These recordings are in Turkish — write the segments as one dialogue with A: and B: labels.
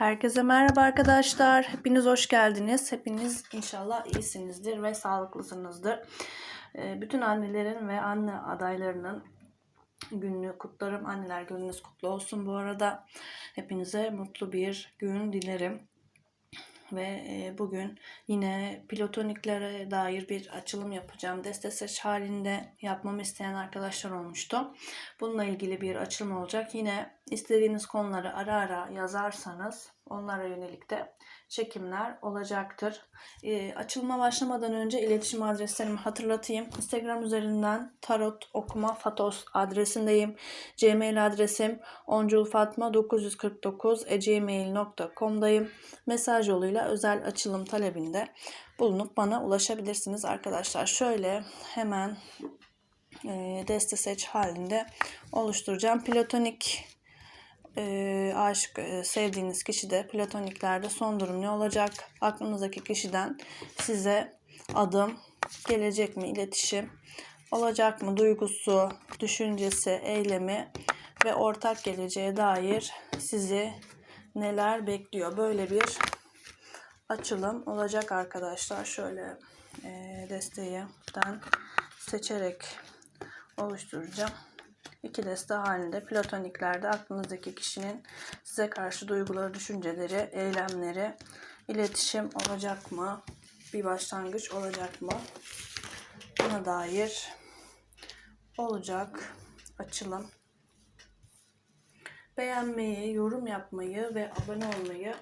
A: Herkese merhaba arkadaşlar. Hepiniz hoş geldiniz. Hepiniz inşallah iyisinizdir ve sağlıklısınızdır. Ee, Bütün annelerin ve anne adaylarının gününü kutlarım. Anneler gününüz kutlu olsun bu arada. Hepinize mutlu bir gün dilerim. Ve e, bugün yine plotoniklere dair bir açılım yapacağım. Deste seç halinde yapmamı isteyen arkadaşlar olmuştu. Bununla ilgili bir açılım olacak. Yine istediğiniz konuları ara ara yazarsanız onlara yönelik de çekimler olacaktır. E, açılıma başlamadan önce iletişim adreslerimi hatırlatayım. Instagram üzerinden tarot okuma fatos adresindeyim. Gmail adresim onculfatma949gmail.com'dayım. Mesaj yoluyla özel açılım talebinde bulunup bana ulaşabilirsiniz arkadaşlar. Şöyle hemen e, deste seç halinde oluşturacağım. Platonik e, aşık e, sevdiğiniz kişi de platoniklerde son durum ne olacak? Aklınızdaki kişiden size adım gelecek mi? İletişim olacak mı? Duygusu, düşüncesi, eylemi ve ortak geleceğe dair sizi neler bekliyor? Böyle bir açılım olacak arkadaşlar. Şöyle e, desteğinden seçerek oluşturacağım. İki deste halinde platoniklerde aklınızdaki kişinin size karşı duyguları, düşünceleri, eylemleri, iletişim olacak mı? Bir başlangıç olacak mı? Buna dair olacak açılım. Beğenmeyi, yorum yapmayı ve abone olmayı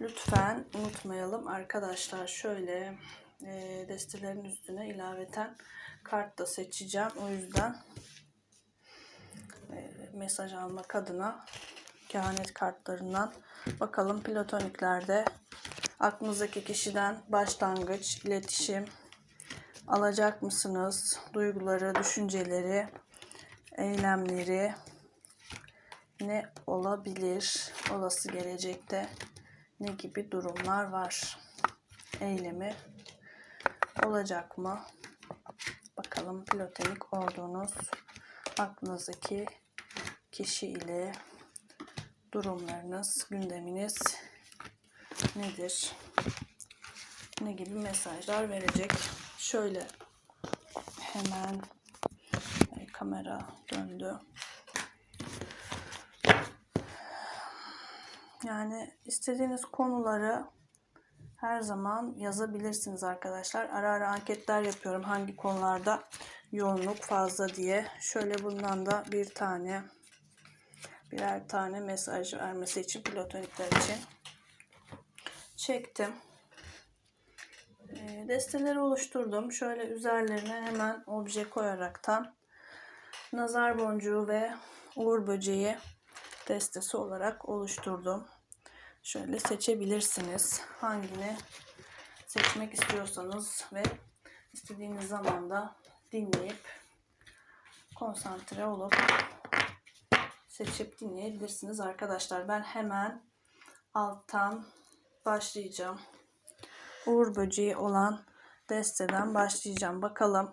A: lütfen unutmayalım arkadaşlar. Şöyle e, destelerin üstüne ilaveten kart da seçeceğim. O yüzden mesaj almak adına kehanet kartlarından bakalım platoniklerde aklınızdaki kişiden başlangıç, iletişim alacak mısınız? Duyguları, düşünceleri, eylemleri ne olabilir? Olası gelecekte ne gibi durumlar var? Eylemi olacak mı? Bakalım platonik olduğunuz aklınızdaki kişi ile durumlarınız, gündeminiz nedir? Ne gibi mesajlar verecek? Şöyle hemen kamera döndü. Yani istediğiniz konuları her zaman yazabilirsiniz arkadaşlar. Ara ara anketler yapıyorum hangi konularda yoğunluk fazla diye. Şöyle bundan da bir tane birer tane mesaj vermesi için platonikler için çektim. E, desteleri oluşturdum. Şöyle üzerlerine hemen obje koyaraktan nazar boncuğu ve uğur böceği destesi olarak oluşturdum. Şöyle seçebilirsiniz. Hangini seçmek istiyorsanız ve istediğiniz zaman da dinleyip konsantre olup seçip dinleyebilirsiniz arkadaşlar. Ben hemen alttan başlayacağım. Uğur böceği olan desteden başlayacağım. Bakalım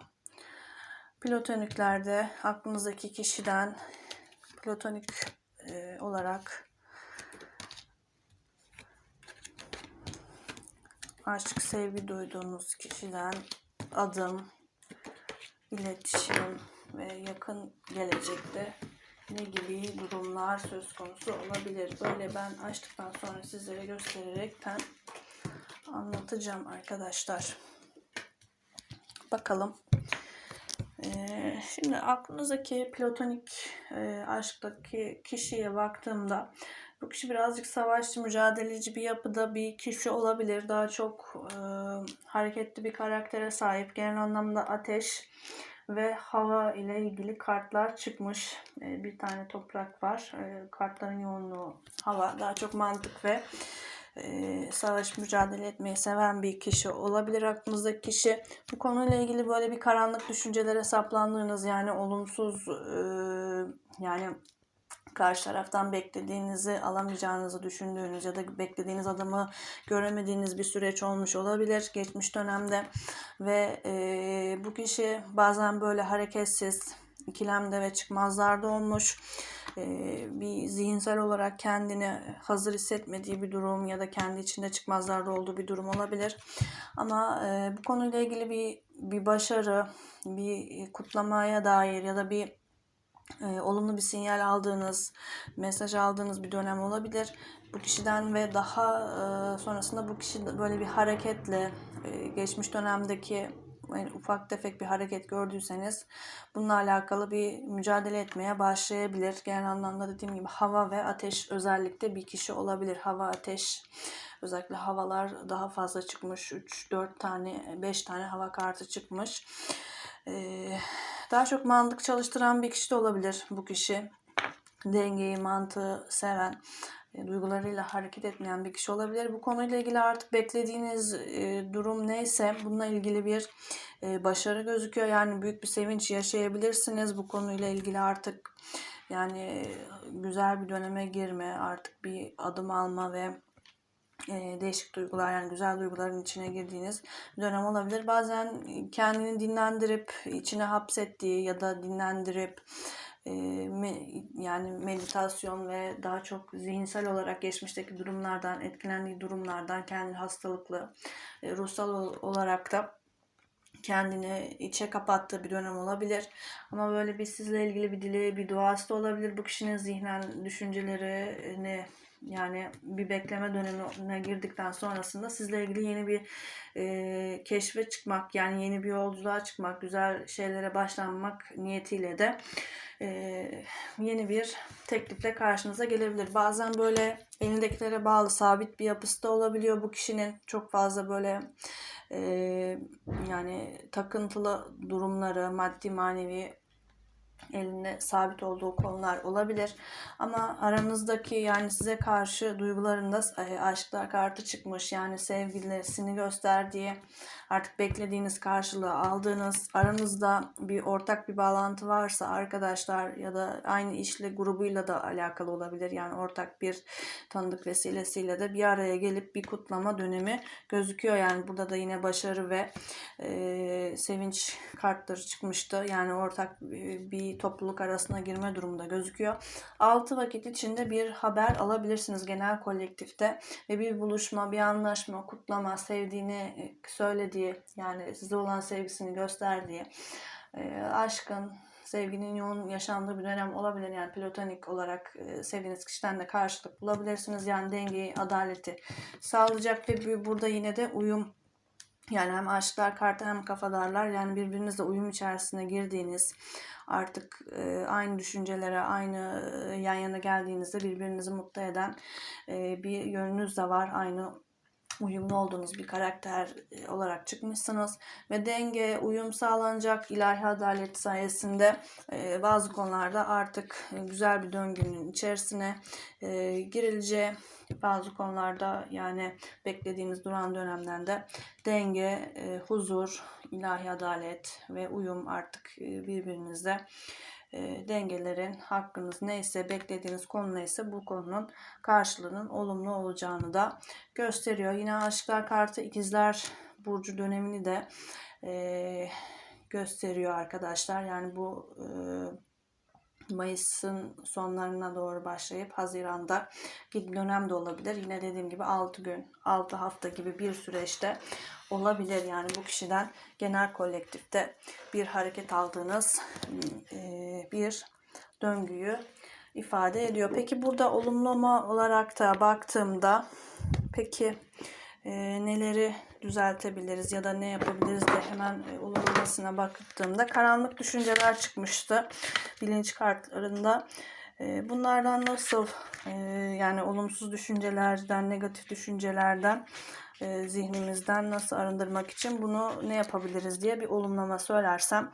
A: plotoniklerde aklınızdaki kişiden platonik e, olarak aşk, sevgi duyduğunuz kişiden adım, iletişim ve yakın gelecekte ne gibi durumlar söz konusu olabilir. Böyle ben açtıktan sonra sizlere göstererekten anlatacağım arkadaşlar. Bakalım. Ee, şimdi aklınızdaki platonik e, aşktaki kişiye baktığımda bu kişi birazcık savaşçı, mücadeleci bir yapıda bir kişi olabilir. Daha çok e, hareketli bir karaktere sahip. Genel anlamda ateş ve hava ile ilgili kartlar çıkmış. E, bir tane toprak var. E, kartların yoğunluğu hava. Daha çok mantık ve e, savaş mücadele etmeyi seven bir kişi olabilir aklınızdaki kişi. Bu konuyla ilgili böyle bir karanlık düşüncelere saplandığınız yani olumsuz e, yani karşı taraftan beklediğinizi alamayacağınızı düşündüğünüz ya da beklediğiniz adamı göremediğiniz bir süreç olmuş olabilir geçmiş dönemde ve e, bu kişi bazen böyle hareketsiz ikilemde ve çıkmazlarda olmuş. Ee, bir zihinsel olarak kendini hazır hissetmediği bir durum ya da kendi içinde çıkmazlarda olduğu bir durum olabilir. Ama e, bu konuyla ilgili bir bir başarı, bir kutlamaya dair ya da bir e, olumlu bir sinyal aldığınız, mesaj aldığınız bir dönem olabilir. Bu kişiden ve daha e, sonrasında bu kişi böyle bir hareketle e, geçmiş dönemdeki yani ufak tefek bir hareket gördüyseniz bununla alakalı bir mücadele etmeye başlayabilir. Genel anlamda dediğim gibi hava ve ateş özellikle bir kişi olabilir. Hava, ateş özellikle havalar daha fazla çıkmış. 3, 4 tane, 5 tane hava kartı çıkmış. Daha çok mantık çalıştıran bir kişi de olabilir bu kişi. Dengeyi, mantığı seven, e, duygularıyla hareket etmeyen bir kişi olabilir. Bu konuyla ilgili artık beklediğiniz e, durum neyse bununla ilgili bir e, başarı gözüküyor. Yani büyük bir sevinç yaşayabilirsiniz bu konuyla ilgili artık. Yani güzel bir döneme girme, artık bir adım alma ve e, değişik duygular yani güzel duyguların içine girdiğiniz dönem olabilir. Bazen kendini dinlendirip içine hapsettiği ya da dinlendirip yani meditasyon ve daha çok zihinsel olarak geçmişteki durumlardan etkilendiği durumlardan kendi hastalıklı ruhsal olarak da kendini içe kapattığı bir dönem olabilir. Ama böyle bir sizle ilgili bir dileği, bir duası da olabilir. Bu kişinin zihnen düşüncelerini yani bir bekleme dönemine girdikten sonrasında sizle ilgili yeni bir e, keşfe çıkmak yani yeni bir yolculuğa çıkmak, güzel şeylere başlanmak niyetiyle de e, yeni bir teklifle karşınıza gelebilir. Bazen böyle elindekilere bağlı sabit bir yapısı da olabiliyor bu kişinin. Çok fazla böyle e, yani takıntılı durumları, maddi manevi elinde sabit olduğu konular olabilir. Ama aranızdaki yani size karşı duygularında e, aşklar kartı çıkmış. Yani sevgilisini gösterdiği artık beklediğiniz karşılığı aldığınız aranızda bir ortak bir bağlantı varsa arkadaşlar ya da aynı işle grubuyla da alakalı olabilir. Yani ortak bir tanıdık vesilesiyle de bir araya gelip bir kutlama dönemi gözüküyor. Yani burada da yine başarı ve e, sevinç kartları çıkmıştı. Yani ortak bir topluluk arasına girme durumunda gözüküyor. 6 vakit içinde bir haber alabilirsiniz genel kolektifte ve bir buluşma, bir anlaşma, kutlama, sevdiğini söylediği yani size olan sevgisini gösterdiği, e, aşkın, sevginin yoğun yaşandığı bir dönem olabilir. Yani platonik olarak e, sevdiğiniz kişiden de karşılık bulabilirsiniz. Yani dengeyi, adaleti sağlayacak ve burada yine de uyum yani hem aşklar kartı hem kafadarlar yani birbirinizle uyum içerisine girdiğiniz artık e, aynı düşüncelere aynı e, yan yana geldiğinizde birbirinizi mutlu eden e, bir yönünüz de var. Aynı uyumlu olduğunuz bir karakter e, olarak çıkmışsınız. Ve denge, uyum sağlanacak ilahi adalet sayesinde e, bazı konularda artık güzel bir döngünün içerisine e, girileceği bazı konularda yani beklediğiniz duran dönemden de denge, huzur, ilahi adalet ve uyum artık birbirinizle e, dengelerin hakkınız neyse beklediğiniz konu neyse bu konunun karşılığının olumlu olacağını da gösteriyor. Yine aşklar kartı ikizler burcu dönemini de e, gösteriyor arkadaşlar. Yani bu e, Mayıs'ın sonlarına doğru başlayıp Haziran'da bir dönem de olabilir. Yine dediğim gibi 6 gün, 6 hafta gibi bir süreçte olabilir. Yani bu kişiden genel kolektifte bir hareket aldığınız e, bir döngüyü ifade ediyor. Peki burada olumlama olarak da baktığımda peki e, neleri düzeltebiliriz ya da ne yapabiliriz de hemen e, olumlamasına baktığımda karanlık düşünceler çıkmıştı bilinç kartlarında. E, bunlardan nasıl e, yani olumsuz düşüncelerden, negatif düşüncelerden e, zihnimizden nasıl arındırmak için bunu ne yapabiliriz diye bir olumlama söylersem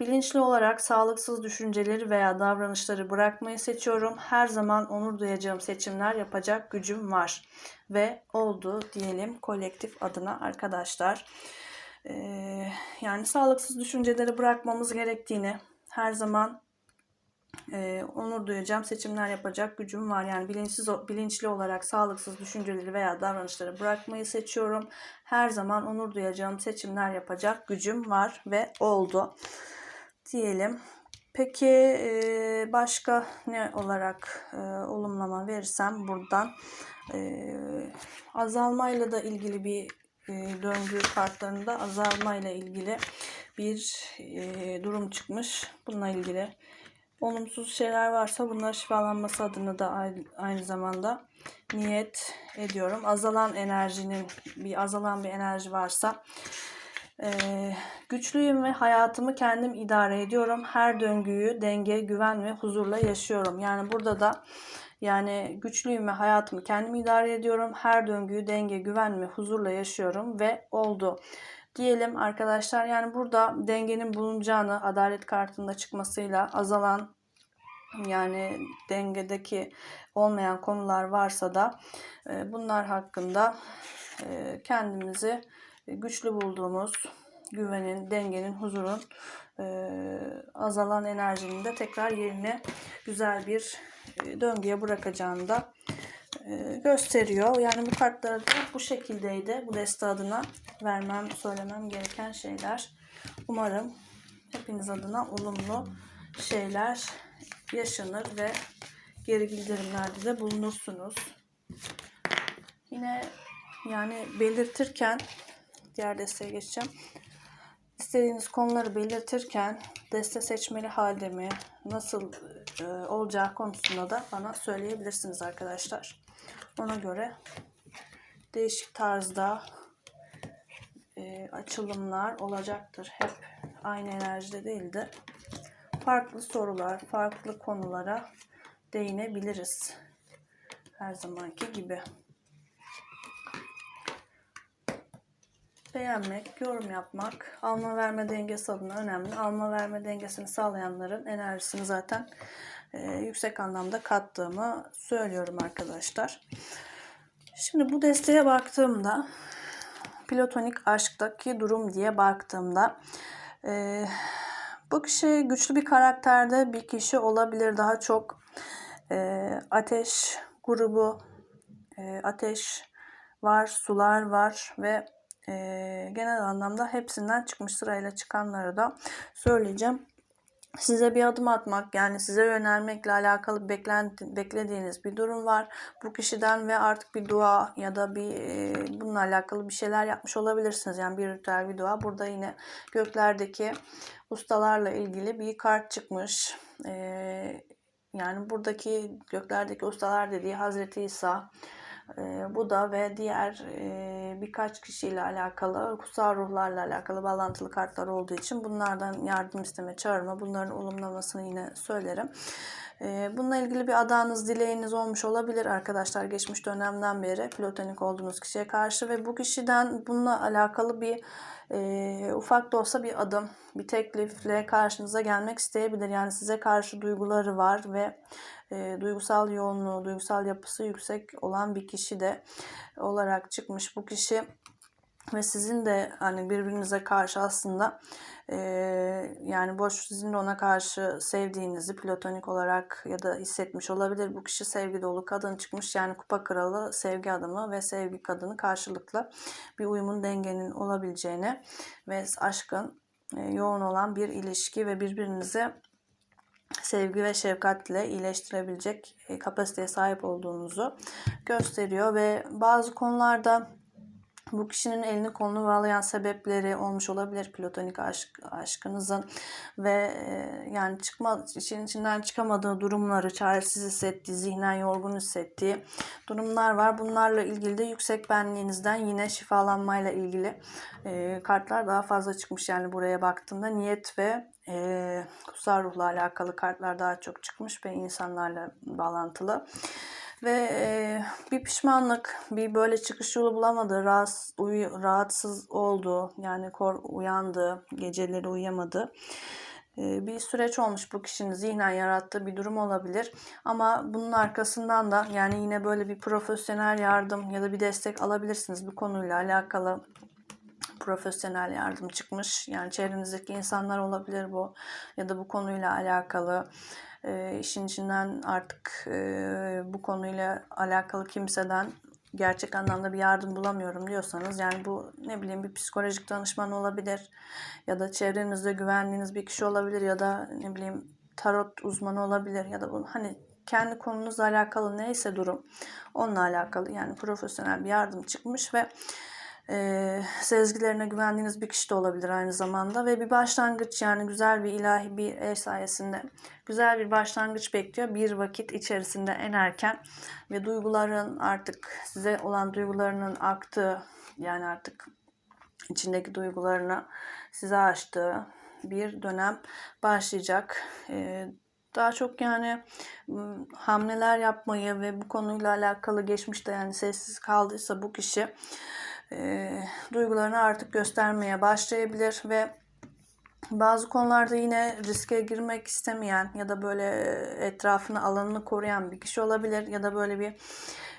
A: Bilinçli olarak sağlıksız düşünceleri veya davranışları bırakmayı seçiyorum. Her zaman onur duyacağım seçimler yapacak gücüm var. Ve oldu diyelim kolektif adına arkadaşlar. Ee, yani sağlıksız düşünceleri bırakmamız gerektiğini her zaman e, onur duyacağım seçimler yapacak gücüm var. Yani bilinçsiz bilinçli olarak sağlıksız düşünceleri veya davranışları bırakmayı seçiyorum. Her zaman onur duyacağım seçimler yapacak gücüm var ve oldu diyelim. Peki e, başka ne olarak e, olumlama verirsem buradan e, azalmayla da ilgili bir e, döngü kartlarında azalmayla ilgili bir e, durum çıkmış. Bununla ilgili olumsuz şeyler varsa bunlar şifalanması adına da ay- aynı zamanda niyet ediyorum. Azalan enerjinin bir azalan bir enerji varsa ee, güçlüyüm ve hayatımı kendim idare ediyorum. Her döngüyü denge, güven ve huzurla yaşıyorum. Yani burada da yani güçlüyüm ve hayatımı kendim idare ediyorum. Her döngüyü denge, güven ve huzurla yaşıyorum ve oldu. Diyelim arkadaşlar. Yani burada dengenin bulunacağını adalet kartında çıkmasıyla azalan yani dengedeki olmayan konular varsa da e, bunlar hakkında e, kendimizi güçlü bulduğumuz güvenin, dengenin, huzurun e, azalan enerjinin de tekrar yerine güzel bir döngüye bırakacağını da gösteriyor. Yani bu kartları da bu şekildeydi. Bu deste adına vermem, söylemem gereken şeyler. Umarım hepiniz adına olumlu şeyler yaşanır ve geri bildirimlerde de bulunursunuz. Yine yani belirtirken diğer desteğe geçeceğim. İstediğiniz konuları belirtirken deste seçmeli halde mi, nasıl e, olacağı konusunda da bana söyleyebilirsiniz arkadaşlar. Ona göre değişik tarzda e, açılımlar olacaktır. Hep aynı enerjide değil de farklı sorular, farklı konulara değinebiliriz. Her zamanki gibi. Beğenmek, yorum yapmak, alma verme dengesi adına önemli. Alma verme dengesini sağlayanların enerjisini zaten yüksek anlamda kattığımı söylüyorum arkadaşlar. Şimdi bu desteğe baktığımda platonik aşktaki durum diye baktığımda e, bu kişi güçlü bir karakterde bir kişi olabilir. Daha çok e, ateş grubu, e, ateş var, sular var ve e, genel anlamda hepsinden çıkmış sırayla çıkanları da söyleyeceğim. Size bir adım atmak yani size yönelmekle alakalı beklenti, beklediğiniz bir durum var. Bu kişiden ve artık bir dua ya da bir e, bununla alakalı bir şeyler yapmış olabilirsiniz. Yani bir ritüel bir dua. Burada yine göklerdeki ustalarla ilgili bir kart çıkmış. E, yani buradaki göklerdeki ustalar dediği Hazreti İsa, e, Buda ve diğer e, birkaç kişiyle alakalı, kutsal ruhlarla alakalı bağlantılı kartlar olduğu için bunlardan yardım isteme, çağırma, bunların olumlamasını yine söylerim. E, bununla ilgili bir adağınız, dileğiniz olmuş olabilir arkadaşlar geçmiş dönemden beri platonik olduğunuz kişiye karşı ve bu kişiden bununla alakalı bir e, ufak da olsa bir adım, bir teklifle karşınıza gelmek isteyebilir. Yani size karşı duyguları var ve e, duygusal yoğunluğu, duygusal yapısı yüksek olan bir kişi de olarak çıkmış bu kişi ve sizin de hani birbirinize karşı aslında e, yani boş sizin de ona karşı sevdiğinizi platonik olarak ya da hissetmiş olabilir. Bu kişi sevgi dolu kadın çıkmış yani kupa kralı sevgi adamı ve sevgi kadını karşılıklı bir uyumun dengenin olabileceğini ve aşkın e, yoğun olan bir ilişki ve birbirinize sevgi ve şefkatle iyileştirebilecek kapasiteye sahip olduğunuzu gösteriyor ve bazı konularda bu kişinin elini kolunu bağlayan sebepleri olmuş olabilir platonik aşk, aşkınızın ve e, yani çıkma için içinden çıkamadığı durumları çaresiz hissettiği, zihnen yorgun hissettiği durumlar var. Bunlarla ilgili de yüksek benliğinizden yine şifalanmayla ilgili e, kartlar daha fazla çıkmış yani buraya baktığımda niyet ve e, kutsal ruhla alakalı kartlar daha çok çıkmış ve insanlarla bağlantılı ve bir pişmanlık, bir böyle çıkış yolu bulamadı, rahatsız, uyu, rahatsız oldu, yani kor uyandı, geceleri uyuyamadı. Bir süreç olmuş bu kişinin zihnen yarattığı bir durum olabilir. Ama bunun arkasından da yani yine böyle bir profesyonel yardım ya da bir destek alabilirsiniz bu konuyla alakalı profesyonel yardım çıkmış. Yani çevrenizdeki insanlar olabilir bu ya da bu konuyla alakalı e, işin içinden artık e, bu konuyla alakalı kimseden gerçek anlamda bir yardım bulamıyorum diyorsanız yani bu ne bileyim bir psikolojik danışman olabilir ya da çevrenizde güvendiğiniz bir kişi olabilir ya da ne bileyim tarot uzmanı olabilir ya da bu hani kendi konunuzla alakalı neyse durum onunla alakalı yani profesyonel bir yardım çıkmış ve e, sezgilerine güvendiğiniz bir kişi de olabilir aynı zamanda ve bir başlangıç yani güzel bir ilahi bir ev sayesinde güzel bir başlangıç bekliyor bir vakit içerisinde en erken ve duyguların artık size olan duygularının aktığı yani artık içindeki duygularını size açtığı bir dönem başlayacak. Ee, daha çok yani hamleler yapmayı ve bu konuyla alakalı geçmişte yani sessiz kaldıysa bu kişi e, duygularını artık göstermeye başlayabilir ve bazı konularda yine riske girmek istemeyen ya da böyle etrafını alanını koruyan bir kişi olabilir ya da böyle bir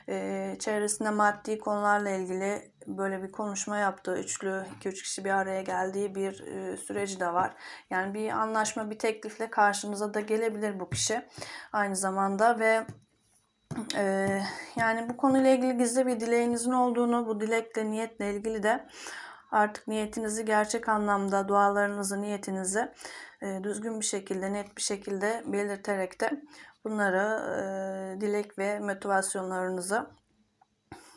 A: e, çevresinde maddi konularla ilgili böyle bir konuşma yaptığı üçlü iki üç kişi bir araya geldiği bir e, süreci de var. Yani bir anlaşma bir teklifle karşınıza da gelebilir bu kişi aynı zamanda ve e, yani bu konuyla ilgili gizli bir dileğinizin olduğunu bu dilekle niyetle ilgili de artık niyetinizi gerçek anlamda dualarınızı niyetinizi e, düzgün bir şekilde net bir şekilde belirterek de bunları e, dilek ve motivasyonlarınızı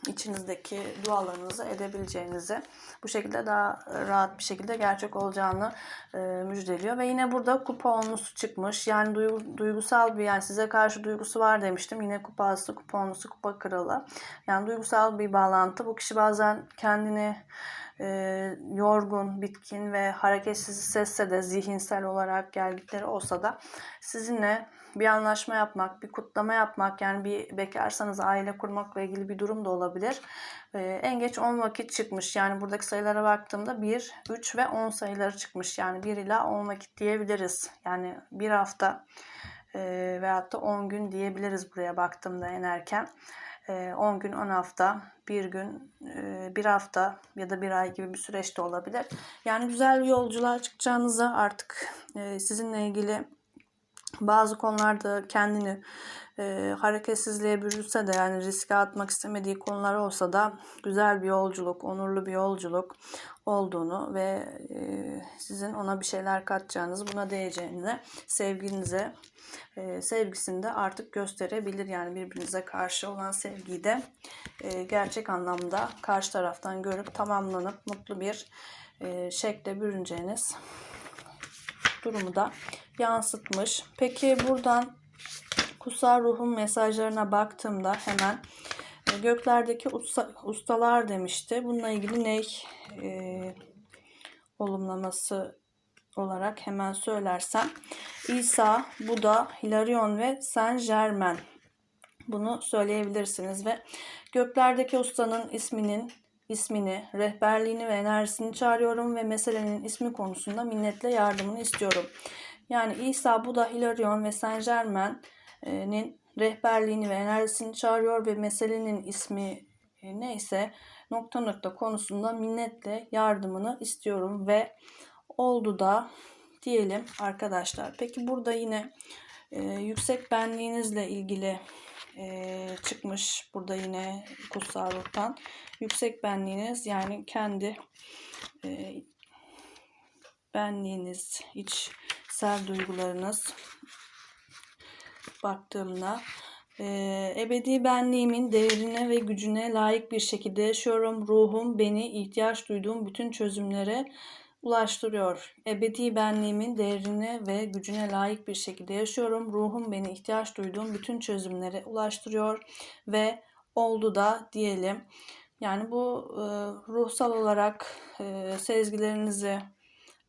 A: içinizdeki dualarınızı edebileceğinizi bu şekilde daha rahat bir şekilde gerçek olacağını e, müjdeliyor. Ve yine burada kupa onlusu çıkmış. Yani duygu, duygusal bir yani size karşı duygusu var demiştim. Yine kupası, kupa onlusu, kupa kralı. Yani duygusal bir bağlantı. Bu kişi bazen kendini e, yorgun, bitkin ve hareketsiz hissetse de zihinsel olarak gelgitleri olsa da sizinle bir anlaşma yapmak, bir kutlama yapmak yani bir bekarsanız aile kurmakla ilgili bir durum da olabilir. Ee, en geç 10 vakit çıkmış. Yani buradaki sayılara baktığımda 1, 3 ve 10 sayıları çıkmış. Yani 1 ila 10 vakit diyebiliriz. Yani bir hafta e, veyahut da 10 gün diyebiliriz buraya baktığımda en erken. 10 gün, 10 hafta, bir gün, bir hafta ya da bir ay gibi bir süreçte olabilir. Yani güzel bir yolculuğa çıkacağınızı artık sizinle ilgili bazı konularda kendini e, hareketsizliğe bürülse de yani riske atmak istemediği konular olsa da güzel bir yolculuk, onurlu bir yolculuk olduğunu ve e, sizin ona bir şeyler katacağınız, buna değeceğini, sevginize, e, sevgisini de artık gösterebilir. Yani birbirinize karşı olan sevgiyi de e, gerçek anlamda karşı taraftan görüp tamamlanıp mutlu bir e, şekle bürüneceğiniz durumu da yansıtmış. Peki buradan kutsal ruhun mesajlarına baktığımda hemen e, göklerdeki usta, ustalar demişti. Bununla ilgili ne e, olumlaması olarak hemen söylersem İsa, Buda, Hilarion ve Saint Germain bunu söyleyebilirsiniz ve göklerdeki ustanın isminin ismini, rehberliğini ve enerjisini çağırıyorum ve meselenin ismi konusunda minnetle yardımını istiyorum. Yani İsa, Buda, Hilarion ve Saint Germain'in rehberliğini ve enerjisini çağırıyor ve meselenin ismi e, neyse nokta nokta konusunda minnetle yardımını istiyorum ve oldu da diyelim arkadaşlar. Peki burada yine e, yüksek benliğinizle ilgili e, çıkmış burada yine kutsal ruhtan. Yüksek benliğiniz yani kendi e, benliğiniz, içsel duygularınız baktığımda e, ebedi benliğimin değerine ve gücüne layık bir şekilde yaşıyorum. Ruhum beni ihtiyaç duyduğum bütün çözümlere ulaştırıyor. Ebedi benliğimin değerine ve gücüne layık bir şekilde yaşıyorum. Ruhum beni ihtiyaç duyduğum bütün çözümlere ulaştırıyor ve oldu da diyelim. Yani bu e, ruhsal olarak e, sezgilerinizi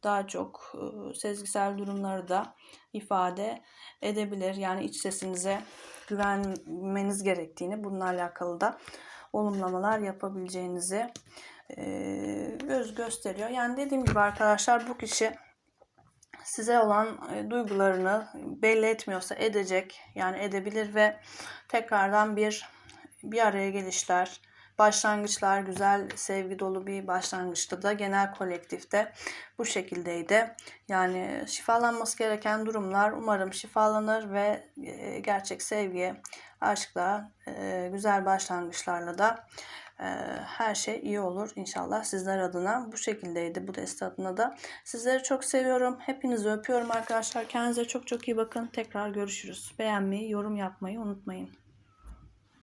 A: daha çok sezgisel durumları da ifade edebilir. Yani iç sesinize güvenmeniz gerektiğini bununla alakalı da olumlamalar yapabileceğinizi göz gösteriyor. Yani dediğim gibi arkadaşlar bu kişi size olan duygularını belli etmiyorsa edecek. Yani edebilir ve tekrardan bir bir araya gelişler, başlangıçlar güzel, sevgi dolu bir başlangıçta da genel kolektifte bu şekildeydi. Yani şifalanması gereken durumlar umarım şifalanır ve gerçek sevgi, aşkla, güzel başlangıçlarla da e, her şey iyi olur inşallah sizler adına. Bu şekildeydi bu deste adına da. Sizleri çok seviyorum. Hepinizi öpüyorum arkadaşlar. Kendinize çok çok iyi bakın. Tekrar görüşürüz. Beğenmeyi, yorum yapmayı unutmayın.